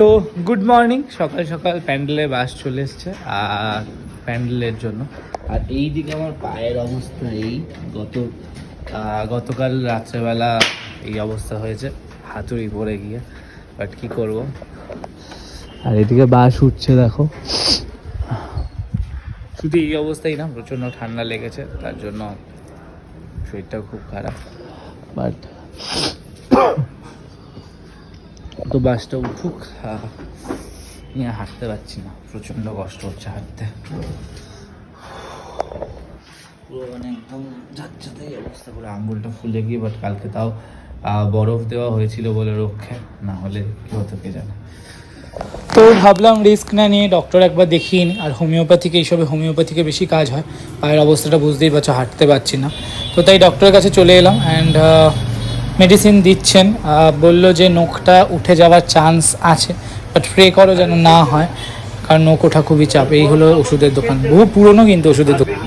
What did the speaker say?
তো good morning সকাল সকাল প্যান্ডেলে বাস চলে এসছে আর প্যান্ডেলের জন্য। আর এই দিকে আমার পায়ের অবস্থা এই, গত গতকাল রাত্রেবেলা এই অবস্থা হয়েছে, হাতুড়ি পড়ে গিয়ে বাট কি করব? আর এদিকে বাস উঠছে, দেখো। শুধু এই অবস্থাই না, প্রচণ্ড ঠান্ডা লেগেছে, তার জন্য শরীরটাও খুব খারাপ। বাট তো বাসটা উঠুক নিয়ে হাঁটতে পারছি না। প্রচণ্ড কষ্ট হচ্ছে হাঁটতে। পুরো মানে একদম যাচ্ছে অবস্থা করে আঙ্গুলটা ফুলে গিয়ে বাট কালকে তাও বরফ দেওয়া হয়েছিল বলে রক্ষে, না হলে কি হতো কে জানে। তো ভাবলাম রিস্ক না নিয়ে ডক্টর একবার দেখিয়ে আর হোমিওপ্যাথিকে, এইসবে হোমিওপ্যাথিকে বেশি কাজ হয়। পায়ের অবস্থাটা বুঝতেই পারছ, হাঁটতে পারছি না। তো তাই ডক্টরের কাছে চলে এলাম অ্যান্ড মেডিসিন দিচ্ছেন বলল যে নখটা উঠে যাওয়ার চান্স আছে বাট প্রে করো যেন না হয়, কারণ নখ ওঠা খুবই চাপ। এই হলো ওষুধের দোকান। বহু পুরনো কিন্তু ওষুধের দোকান।